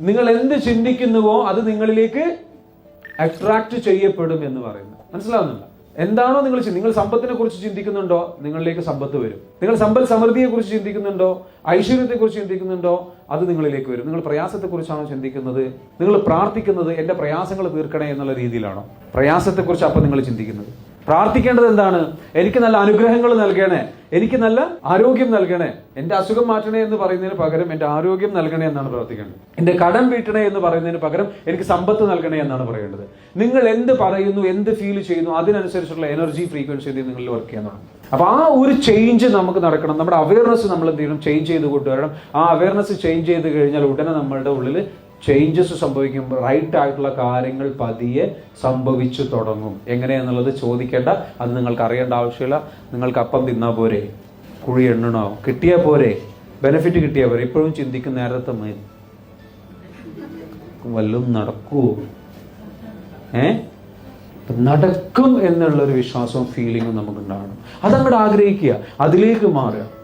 നിങ്ങൾ എന്ത് ചിന്തിക്കുന്നുവോ അത് നിങ്ങളിലേക്ക് അട്രാക്ട് ചെയ്യപ്പെടും എന്ന് പറയുന്നു. മനസ്സിലാവുന്നുണ്ടോ? എന്താണോ നിങ്ങൾ നിങ്ങൾ സമ്പത്തിനെ കുറിച്ച് ചിന്തിക്കുന്നുണ്ടോ? നിങ്ങളിലേക്ക് സമ്പത്ത് വരും. നിങ്ങൾ സമ്പൽ സമൃദ്ധിയെ കുറിച്ച് ചിന്തിക്കുന്നുണ്ടോ? ഐശ്വര്യത്തെ കുറിച്ച് ചിന്തിക്കുന്നുണ്ടോ? അത് നിങ്ങളിലേക്ക് വരും. നിങ്ങൾ പ്രയാസത്തെ കുറിച്ചാണോ ചിന്തിക്കുന്നത്? നിങ്ങൾ പ്രാർത്ഥിക്കുന്നത് എന്റെ പ്രയാസങ്ങൾ തീർക്കണേ എന്നുള്ള രീതിയിലാണോ? പ്രയാസത്തെ കുറിച്ച് അപ്പൊ നിങ്ങൾ ചിന്തിക്കുന്നത്. പ്രാർത്ഥിക്കേണ്ടത് എന്താണ്? എനിക്ക് നല്ല അനുഗ്രഹങ്ങൾ നൽകണേ. എനിക്ക് നല്ല ആരോഗ്യം നൽകണേ. എന്റെ അസുഖം മാറ്റണേ എന്ന് പറയുന്നതിന് പകരം എന്റെ ആരോഗ്യം നൽകണേ എന്നാണ് പ്രാർത്ഥിക്കേണ്ടത്. എന്റെ കടം വീട്ടണേ എന്ന് പറയുന്നതിന് പകരം എനിക്ക് സമ്പത്ത് നൽകണേ എന്നാണ് പറയേണ്ടത്. നിങ്ങൾ എന്ത് പറയുന്നു എന്ത് ഫീൽ ചെയ്യുന്നു അതിനനുസരിച്ചുള്ള എനർജി ഫ്രീക്വൻസി നിങ്ങളിൽ വർക്ക് ചെയ്യാൻ തുടങ്ങും. അപ്പൊ ആ ഒരു ചേഞ്ച് നമുക്ക് നടക്കണം. നമ്മുടെ അവയർനെസ് നമ്മൾ എന്ത് ചെയ്യണം? ചേഞ്ച് ചെയ്ത് കൊണ്ടുവരണം. ആ അവയർനെസ് ചേഞ്ച് ചെയ്ത് കഴിഞ്ഞാൽ ഉടനെ നമ്മളുടെ ഉള്ളിൽ ചേഞ്ചസ് സംഭവിക്കുമ്പോൾ റൈറ്റ് ആയിട്ടുള്ള കാര്യങ്ങൾ പതിയെ സംഭവിച്ചു തുടങ്ങും. എങ്ങനെയാണെന്നുള്ളത് ചോദിക്കേണ്ട. അത് നിങ്ങൾക്ക് അറിയേണ്ട ആവശ്യമില്ല. നിങ്ങൾക്ക് അപ്പം തിന്നാ പോരെ. കുഴി എണ്ണണോ? കിട്ടിയാ പോരെ. ബെനിഫിറ്റ് കിട്ടിയാ പോരെ. ഇപ്പോഴും ചിന്തിക്കും നേരത്തെ മതി. വല്ലതും നടക്കൂ ഏ? നടക്കും എന്നുള്ളൊരു വിശ്വാസവും ഫീലിങ്ങും നമുക്ക് ഉണ്ടാവണം അതങ്ങോട്ട് ആഗ്രഹിക്കുക. അതിലേക്ക് മാറുക.